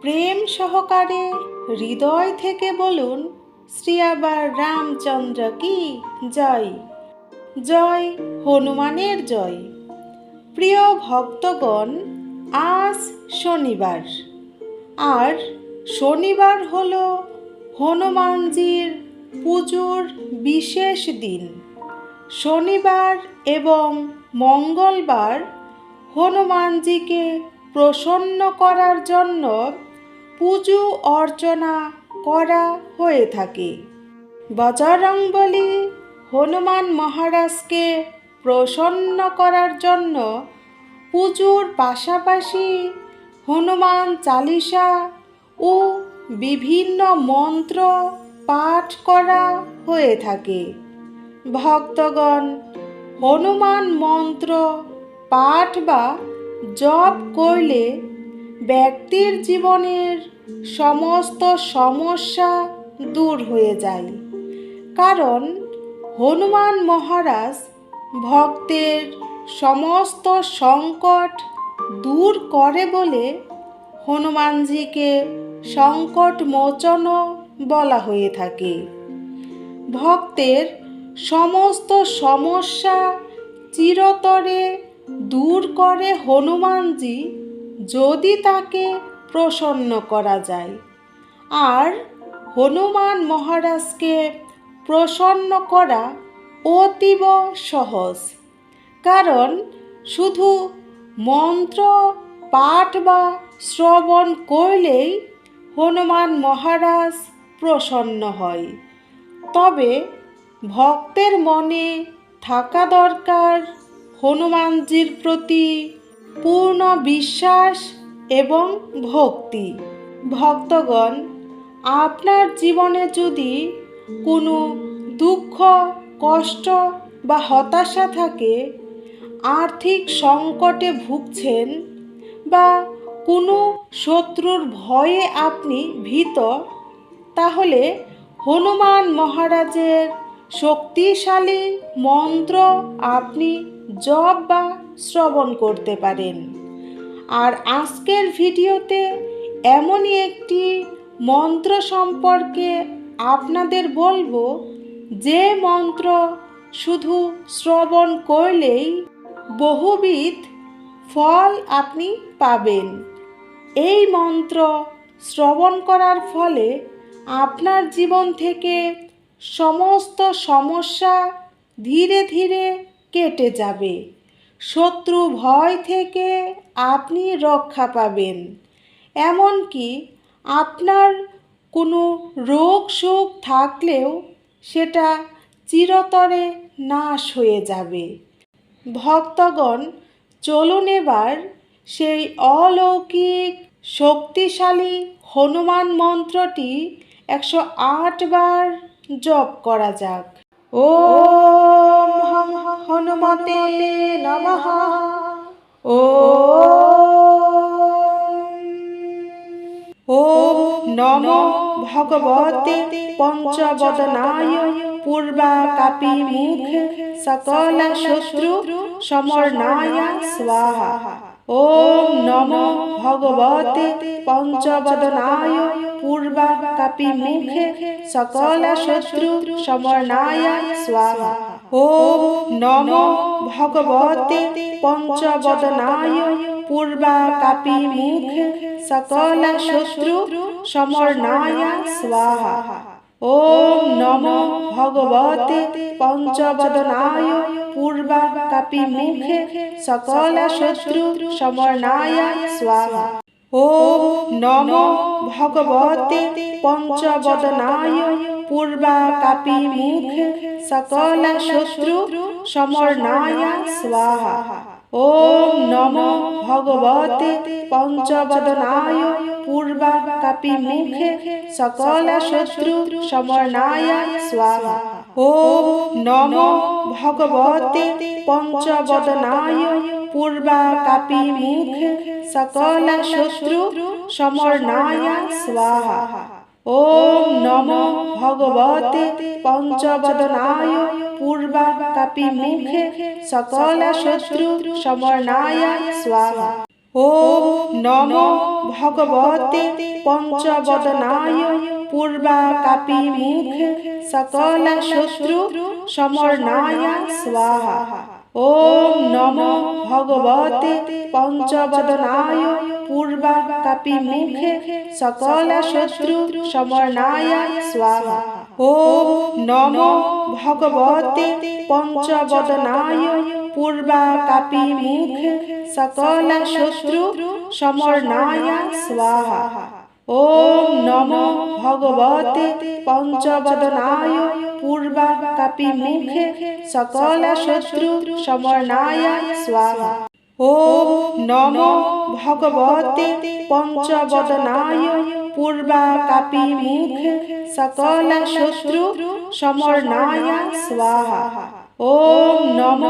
প্রেম সহকারে হৃদয় থেকে বলুন, শ্রী আবার রামচন্দ্র কি? জয়। জয় হনুমানের জয়। প্রিয় ভক্তগণ, আজ শনিবার। আর শনিবার হল হনুমানজির পুজোর বিশেষ দিন। শনিবার এবং মঙ্গলবার হনুমানজিকে প্রসন্ন করার জন্য পুজো অর্চনা করা হয়ে থাকে। বজরংবলী হনুমান মহারাজকে প্রসন্ন করার জন্য পুজোর পাশাপাশি হনুমান চালিসা ও বিভিন্ন মন্ত্র পাঠ করা হয়ে থাকে। ভক্তগণ হনুমান মন্ত্র পাঠ বা জপ করলে ব্যক্তির জীবনের সমস্ত সমস্যা দূর হয়ে যায়। কারণ হনুমান মহারাজ ভক্তের সমস্ত সংকট দূর করে বলে হনুমানজিকে সংকট মোচনও বলা হয়ে থাকে। ভক্তের সমস্ত সমস্যা চিরতরে দূর করে হনুমানজি যদি তাকে প্রসন্ন করা যায়। আর হনুমান মহারাজকে প্রসন্ন করা অতীব সহজ। কারণ শুধু মন্ত্র, পাঠ বা শ্রবণ করলেই হনুমান মহারাজ প্রসন্ন হয়। তবে ভক্তের মনে থাকা দরকার হনুমানজির প্রতি পূর্ণ বিশ্বাস এবং ভক্তি। ভক্তগণ, আপনার জীবনে যদি কোনো দুঃখ, কষ্ট বা হতাশা থাকে, আর্থিক সংকটে ভুগছেন বা কোনো শত্রুর ভয়ে আপনি ভীত, তাহলে হনুমান মহারাজের শক্তিশালী মন্ত্র আপনি জপ বা শ্রবণ করতে পারেন। আর আজকের ভিডিওতে এমনই একটি মন্ত্র সম্পর্কে আপনাদের বলব, যে মন্ত্র শুধু শ্রবণ করলেই বহুবিধ ফল আপনি পাবেন। এই মন্ত্র শ্রবণ করার ফলে আপনার জীবন থেকে সমস্ত সমস্যা ধীরে ধীরে কেটে যাবে। শত্রু ভয় থেকে আপনি রক্ষা পাবেন। এমনকি আপনার কোনো রোগ শোক থাকলেও সেটা চিরতরে নাশ হয়ে যাবে। ভক্তগণ, চলুন এবার সেই অলৌকিক শক্তিশালী হনুমান মন্ত্রটি একশো আট বার জপ করা যাক। ও হনুমতে নমঃ ও নম ভগবতে পঞ্চবদনায়। পূর্বা কাপি মুখ সকল শত্রু সমর্ণায় স্বাহা। ওম নম ভগবতে পঞ্চবদনায়। পূর্বা কাপি মুখে সকল শত্রু সমর্ণায় স্বাহা। ওম নম ভগবতে পঞ্চবদনায় পূর্বা কাপি মুখে সকল শত্রু সমর্ণায় স্বাহা। ওম নম ভগবতে পঞ্চবদনায় পূর্বা কাপি মুখে সকল শত্রু সমর্ণায় স্বাহা। ওম নম ভগবতে পঞ্চবদনায় পূর্বা কাপি মুখে, সকল শত্রু সমর্ণায় স্বাহা। ওম নম ভগবতে পঞ্চবদনায়, পূর্বা কাপি মুখে, সকল শত্রু সমর্ণায় স্বাহা। ওম নম ভগবতে পঞ্চবদনায়, পূর্বা ওম নম ভগবতে পঞ্চবদনায় পূর্বা কাপি মুখে সকল শত্রু সমর্ণায় স্বাহা। ওম নম ভগবতে পঞ্চবদনায় পূর্বা কাপি মুখ সকল শত্রু সমর্ণায় স্বাহা। ওম নম ভগবতে পঞ্চবদনায় পূর্বা কাপি মুখ সকল শত্রু সমর্ণায় স্বাহা। ওম নম ভগবতে পঞ্চবদনায়। পূর্বা কাপি মুখ সকল শত্রু সমর্ণায় স্বাহা। ওম নম ভগবতে পঞ্চবদনায়। পূর্বা কাপি মুখ সকল শত্রু সমর্ণায় স্বাহা। নম ভগবতে পঞ্চবদনায় পূর্বা কাপি মুখ সকল শত্রু সমর্ণায় স্বাহা। ওম নম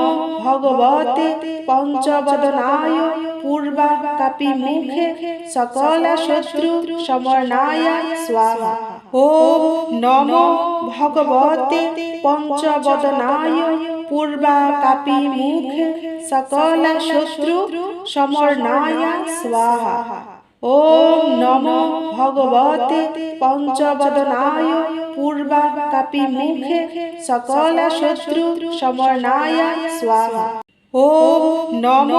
ভগবতে পঞ্চবদনায় পূর্বা কাপি মুখ সকল শত্রু সমর্ণায় স্বাহা। ওম নম ভগবতে পঞ্চবদনায় পূর্বা কাপি মুখ সকল শত্রু সমর্ণায় স্বাহা। ওম নম ভগবতে পঞ্চবদনায় পূর্বা কাপি মুখ সকল শত্রু সমর্ণায় স্বাহা। ওম নম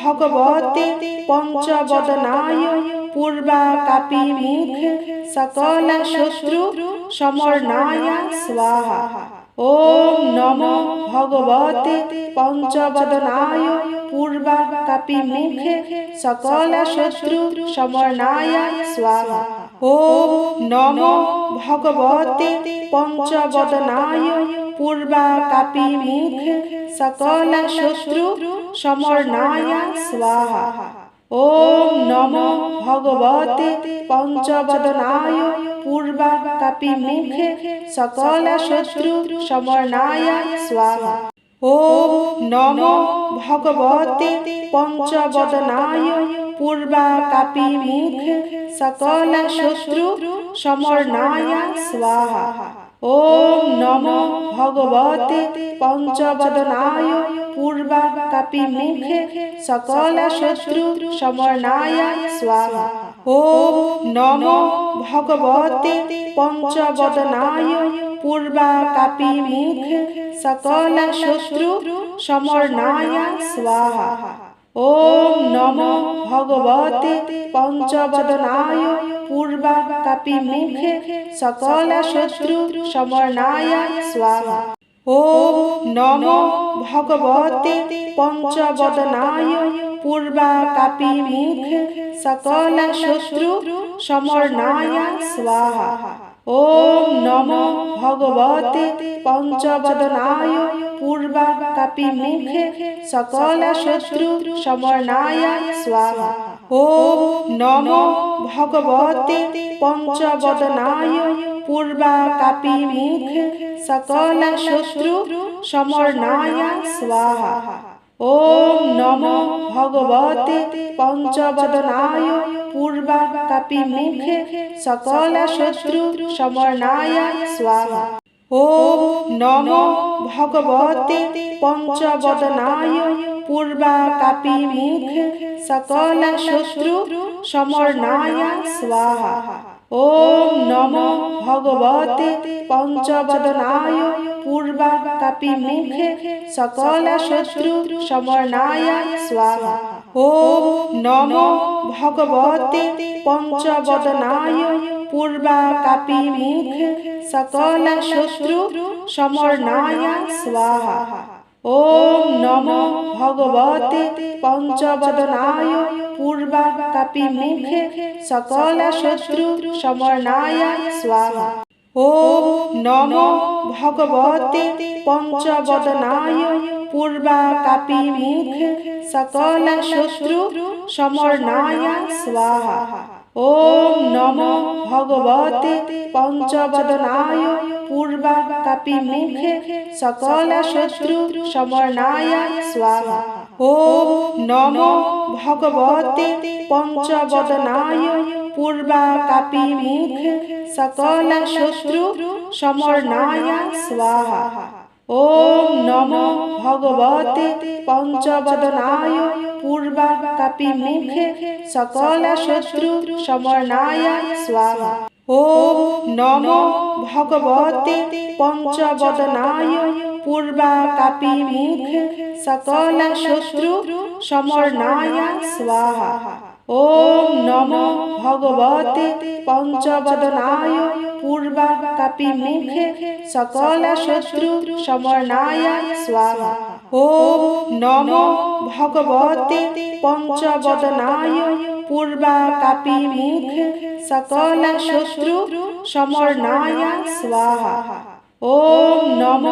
ভগবতে পঞ্চবদনায় পূর্বা কাপি মুখ সকল শত্রু সমর্ণায় স্বাহা। ওম নম ভগবতে পঞ্চবদনায় পূর্বা কাপি মুখ সকল শত্রু সমর্ণায় স্বাহা। ওম নম ভগবতে পঞ্চবদনায় পূর্বা কাপি মুখ সকল শত্রু সমর্ণায় স্বাহা। ওম নম ভগবতে পঞ্চবদনায় পূর্বা কাপি মুখ সকল শত্রু সমর্ণায় স্বাহা। ওম নম ভগবতে পঞ্চবদনায়। পূর্বা কাপি মুখ সকল শত্রু সমর্ণায় স্বাহা। ওম নম ভগবতে পঞ্চবদনায়। পূর্বা কাপি মুখ সকল শত্রু সমর্ণায় স্বাহা। ওম নম ভগবতে পঞ্চবদনায় পূর্বা কাপি মুখ সকল শত্রু সমর্ণায় স্বাহা। ওম নম ভগবতে পঞ্চবদনায় পূর্বা কাপি মুখ সকল শত্রু সমর্ণায় স্বাহা। ওম নম ভগবতে পঞ্চবদনায় পূর্বা কাপি মুখ সকল শত্রু সমর্ণায় স্বাহা। ওম নম ভগবতে পঞ্চবদনায় পূর্বা কাপি মুখ সকল শত্রু সমর্ণায় স্বাহা। ওম নম ভগবতে পঞ্চবদনায় পূর্বা কাপি মুখ সকল শত্রু সমর্ণায় স্বাহা। ওম নম ভগবতে পঞ্চবদনায় পূর্বা কাপি মুখ সকল শত্রু সমর্ণায় স্বাহা। ওম নম ভগবতে পঞ্চবদনায় পূর্বা কাপি মুখ সকল শত্রু সমর্ণায় স্বাহা। ওম নম ভগবতে পঞ্চবদনায় পূর্বা কাপি মুখ সকল শত্রু সমর্ণায় স্বাহা। ওম নম ভগবতে পঞ্চবদনায়। পূর্বা কাপি মুখ সকল শত্রু সমর্ণায় স্বাহা। ওম নম ভগবতে পঞ্চবদনায়। পূর্বা কাপি মুখ সকল শত্রু সমর্ণায় স্বাহা। ওম নম ভগবতে পঞ্চবদনায় পূর্বা কাপি মুখ সকল শত্রু সমর্ণায় স্বাহা। ওম নম ভগবতে পঞ্চবদনায় পূর্বা কাপি মুখ সকল শত্রু সমর্ণায় স্বাহা। ওম নম ভগবতে পঞ্চবদনায় পূর্বা কাপি মুখ, সকল শত্রু সমর্ণায় স্বাহা। ওম নম ভগবতে পঞ্চবদনায়, পূর্বা কাপি মুখে, সকল শত্রু স্বাহা। ওম নম ভগবতে পঞ্চবদনায়, পূর্বা ওম নম ভগবতে পঞ্চবদনায় পূর্বা কাপি মুখে সকল শত্রু সমর্ণায় স্বাহা। ওম নম ভগবতে পঞ্চবদনায় পূর্বা কাপি মুখে সকল শত্রু সমর্ণায় স্বাহা। ওম নম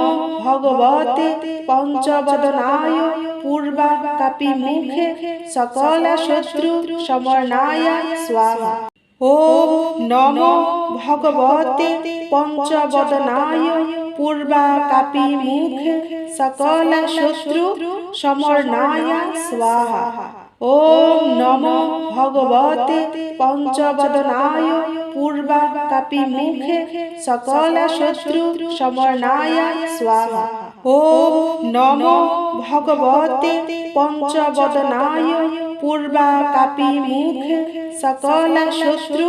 ভগবতে পঞ্চবদনায় পূর্বা কাপি মুখে সকল শত্রু সমর্ণায় স্বাহা। ওম নম ভগবতে পঞ্চবদনায়। পূর্বা কাপি মুখে সকল শত্রু সমর্ণায় স্বাহা। ওম নম ভগবতে পঞ্চবদনায়। পূর্বা কাপি মুখে সকল শত্রু সমর্ণায় স্বাহা। ওম নম ভগবতে পঞ্চবদনায়। পূর্বা কাপি মুখে সকল শত্রু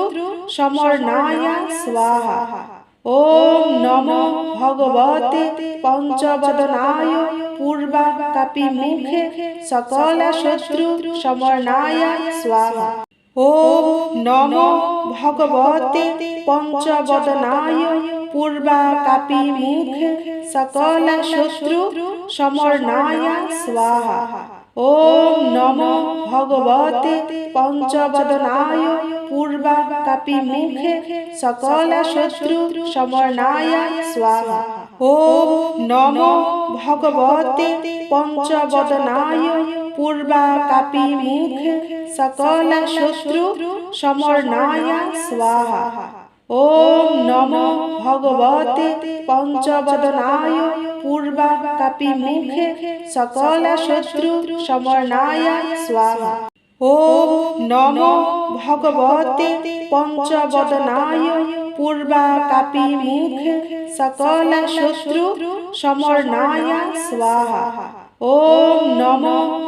সমর্ণায় স্বাহা। ওম নম ভগবতে পঞ্চবদনায়। পূর্বা কাপি মুখে সকল শত্রু সমর্ণায় স্বাহা। ওম নম ভগবতে পঞ্চবদনায় পূর্বা কাপি মুখে সকল শত্রু সমর্ণায় স্বাহা। ওম নম ভগবতে পঞ্চবদনায় পূর্বা কাপি মুখে সকল শত্রু পূর্বা কাপি মুখে, সকল শত্রু সমর্ণায় স্বাহা। ওম নম ভগবতে পঞ্চবদনায়, পূর্বা কাপি মুখে, সকল শত্রু সমর্ণায় স্বাহা। ওম নম ভগবতে পঞ্চবদনায়, পূর্বা কাপি মুখে, সকল শত্রু সমর্ণায় স্বাহা। ওম নম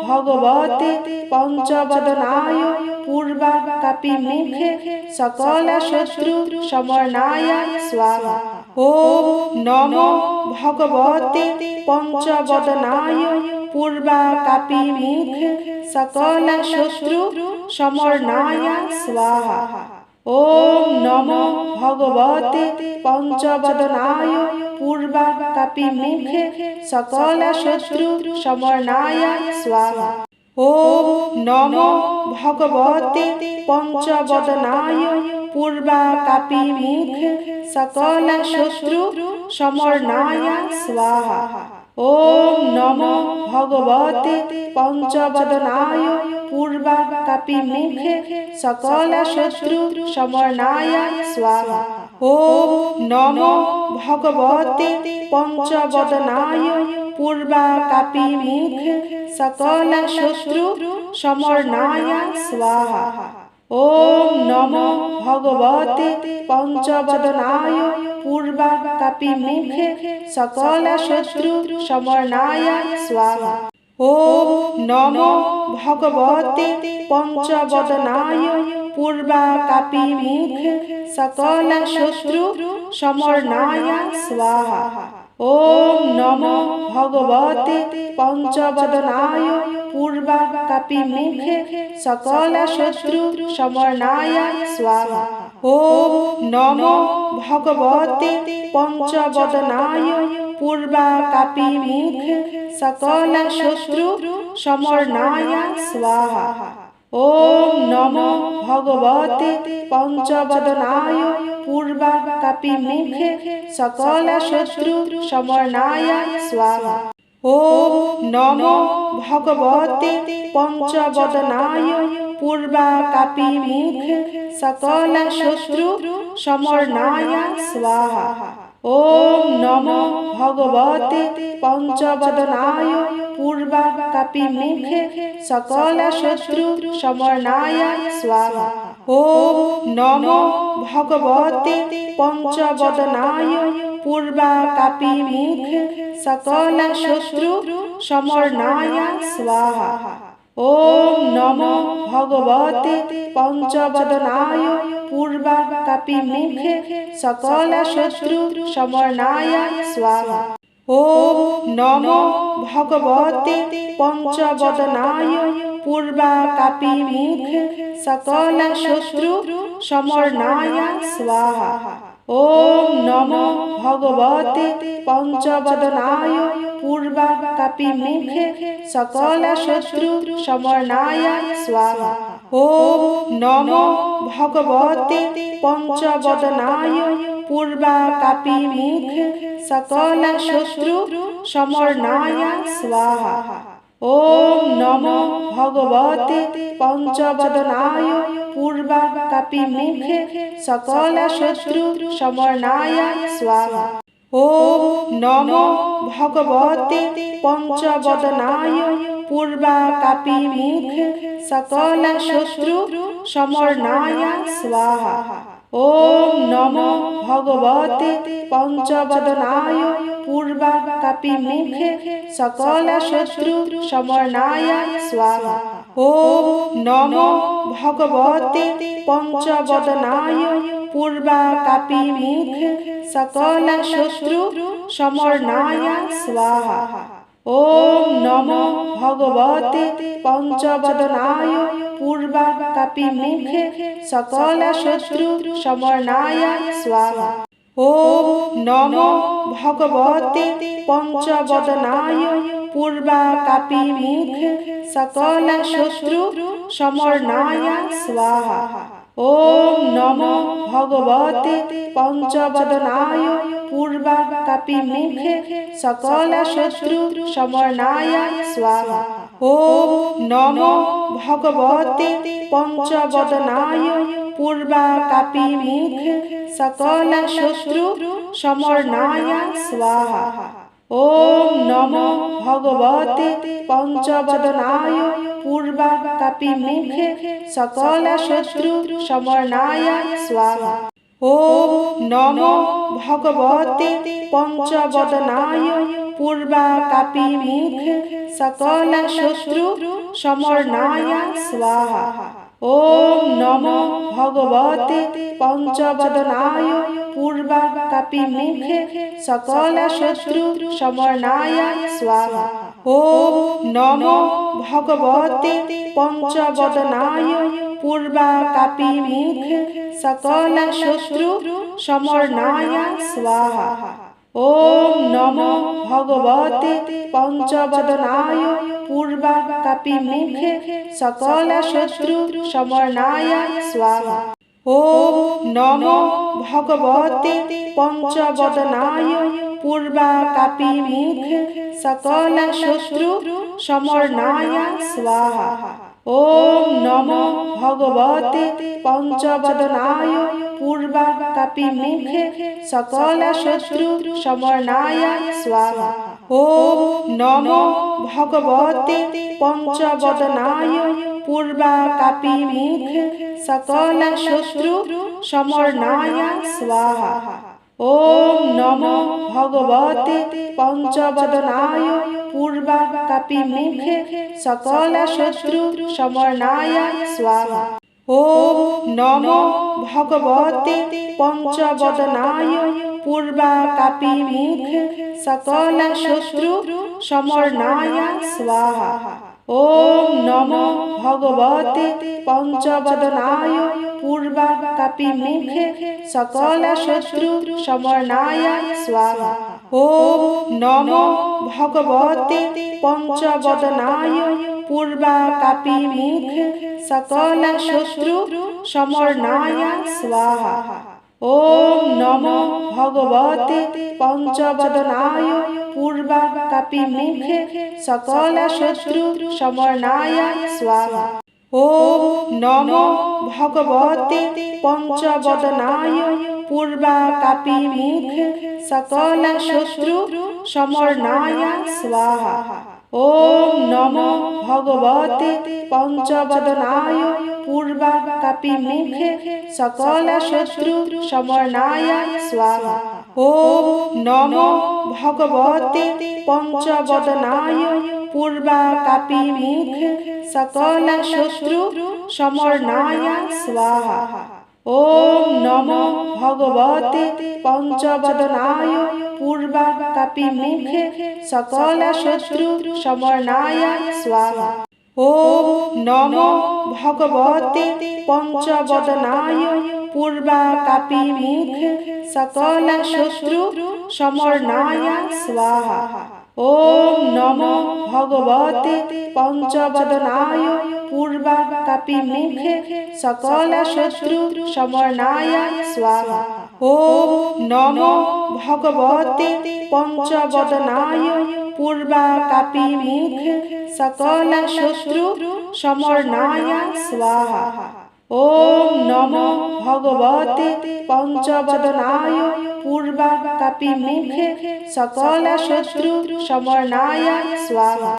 ভগবতে পঞ্চবদনায় পূর্বা কাপি মুখে সকল শত্রু সমর্ণায় স্বাহা। ওম নম ভগবতে পঞ্চবদনায় পূর্বা কাপি মুখে সকল শত্রু সমর্ণায় স্বাহা। ওম নম ভগবতে পঞ্চবদনায় পূর্বা কাপি মুখে সকল শত্রু সমর্ণায় স্বাহা। ওম নম ভগবতে পঞ্চবদনায় পূর্বা কাপি মুখে সকল শত্রু সমর্ণায় স্বাহা। ওম নম ভগবতে পঞ্চবদনায় পূর্বা কাপি মুখে সকল শত্রু সমর্ণায় স্বাহা। ওম নম ভগবতে পঞ্চবদনায়। পূর্বা কাপি মুখে সকল শত্রু সমর্ণায় স্বাহা। ওম নম ভগবতে পঞ্চবদনায়। পূর্বা কাপি মুখে সকল শত্রু সমর্ণায় স্বাহা। ওম নম ভগবতে পঞ্চবদনায় পূর্বা কাপি মুখে সকল শত্রু সমর্ণায় স্বাহা। ওম নম ভগবতে পঞ্চবদনায় পূর্বা কাপি মুখে সকল শত্রু সমর্ণায় সকল শত্রু সমর্ণায় স্বাহা। ওম নম ভগবতে পঞ্চবদনায় পূর্বা কাপি মুখে সকল শত্রু সমর্ণায় স্বাহা। ওম নম ভগবতে পঞ্চবদনায় পূর্বা কাপি মুখে সকল শত্রু সমর্ণায় স্বাহা। ওম নম ভগবতে পঞ্চবদনায় পূর্বা কাপি মুখে সকল শত্রু সমর্ণায় স্বাহা। ওম নম ভগবতে পঞ্চবদনায় পূর্বা কাপি মুখে সকল শত্রু সমর্ণায় স্বাহা। ওম নম ভগবতে পঞ্চবদনায় পূর্বা কাপি মুখে সকল শত্রু সমর্ণায় স্বাহা। ওম নম ভগবতে পঞ্চবদনায় পূর্বা কাপি মুখে সকল শত্রু সমর্ণায় স্বাহা। ওম নম ভগবতে পঞ্চবদনায় পূর্বা কাপি মুখে সকল শত্রু সমর্ণায় স্বাহা। ওম নম ভগবতে পঞ্চবদনায় পূর্বা কাপি মুখে সকল শত্রু সমর্ণায় স্বাহা। ওম নম ভগবতে পঞ্চবদনায় পূর্বা কাপি মুখে সকল শত্রু সমর্ণায় স্বাহা। ওম নম ভগবতে পঞ্চবদনায় পূর্বা কাপি মুখে সকল শত্রু সমর্ণায় স্বাহা। ওম নম ভগবতে পঞ্চবদনায় পূর্বা কাপি মুখে সকল শত্রু সমর্ণায় স্বাহা। ওম নম ভগবতে পঞ্চবদনায় পূর্বা ওম নম ভগবতে পঞ্চবদনায় পূর্বা কাপি মুখে সকল শত্রু সমর্ণায় স্বাহা। ওম নম ভগবতে পঞ্চবদনায় পূর্বা কাপি মুখে সকল শত্রু সমর্ণায় স্বাহা। ওম নম ভগবতে পঞ্চবদনায় পূর্বা কাপি মুখে সকল শত্রু সমর্ণায় স্বাহা। ওম নম ভগবতে পঞ্চবদনায় পূর্বা কাপি মুখে সকল শত্রু সমর্ণায় স্বাহা। ওম নম ভগবতে পঞ্চবদনায় পূর্বা কাপি মুখে সকল শত্রু সমর্ণায় স্বাহা। ওম নম ভগবতে পঞ্চবদনায়। পূর্বা কাপি মুখে সকল শত্রু সমর্ণায় স্বাহা। ওম নম ভগবতে পঞ্চবদনায়। পূর্বা কাপি মুখে সকল শত্রু সমর্ণায় স্বাহা। ওম নম ভগবতে পঞ্চবদনায় পূর্বা কাপি মুখে সকল শত্রু সমর্ণায় স্বাহা। ওম নম ভগবতে পঞ্চবদনায় পূর্বা কাপি মুখে সকল শত্রু সমর্ণায় স্বাহা। ওম নম ভগবতে পঞ্চবদনায় পূর্বা কাপি মুখে, সকল শত্রু সমর্ণায় স্বাহা। ওম নম ভগবতে পঞ্চবদনায় পূর্বা কাপি মুখে, সকল শত্রু সমর্ণায় স্বাহা। ওম নম ভগবতে পঞ্চবদনায় পূর্বা কাপি মুখে, সকল শত্রু সমর্ণায় স্বাহা। ওম নম ভগবতে পঞ্চবদনায় পূর্বা কাপি মুখে সকল শত্রু সমর্ণায় স্বাহা। ওম নম ভগবতে পঞ্চবদনায় পূর্বা কাপি মুখে সকল শত্রু সমর্ণায় স্বাহা। ওম নম ভগবতে পঞ্চবদনায় পূর্বা কাপি মুখে সকল শত্রু সমর্ণায় স্বাহা। ওম নম ভগবতে পঞ্চবদনায়। পূর্বা কাপি মুখে সকল শত্রু সমর্ণায় স্বাহা। ওম নম ভগবতে পঞ্চবদনায়। পূর্বা কাপি মুখে সকল শত্রু সমর্ণায় স্বাহা। ওম নম ভগবতে পঞ্চবদনায় পূর্বা কাপি মুখে সকল শত্রু সমর্ণায় স্বাহা। ওম নম ভগবতে পঞ্চবদনায় পূর্বা কাপি মুখে সকল শত্রু সমর্ণায় স্বাহা। ওম নম ভগবতে পঞ্চবদনায় মুখ, সকল শত্রু সমর্ণায় স্বাহা। ওম নম ভগবতে পঞ্চবদনায়, পূর্বা কাপি মুখ, সকল শত্রু সমর্ণায় স্বাহা। ওম নম ভগবতে পঞ্চবদনায়, পূর্বা কাপি মুখ, সকল শত্রু সমর্ণায় স্বাহা। ওম নম ভগবতে পঞ্চবদনায় পূর্বা কাপি মুখ সকল শত্রু সমর্ণায় স্বাহা। ওম নম ভগবতে পঞ্চবদনায় পূর্বা কাপি মুখ সকল শত্রু সমর্ণায় স্বাহা। ওম নম ভগবতে পঞ্চবদনায় পূর্বা কাপি মুখ সকল শত্রু সমর্ণায় স্বাহা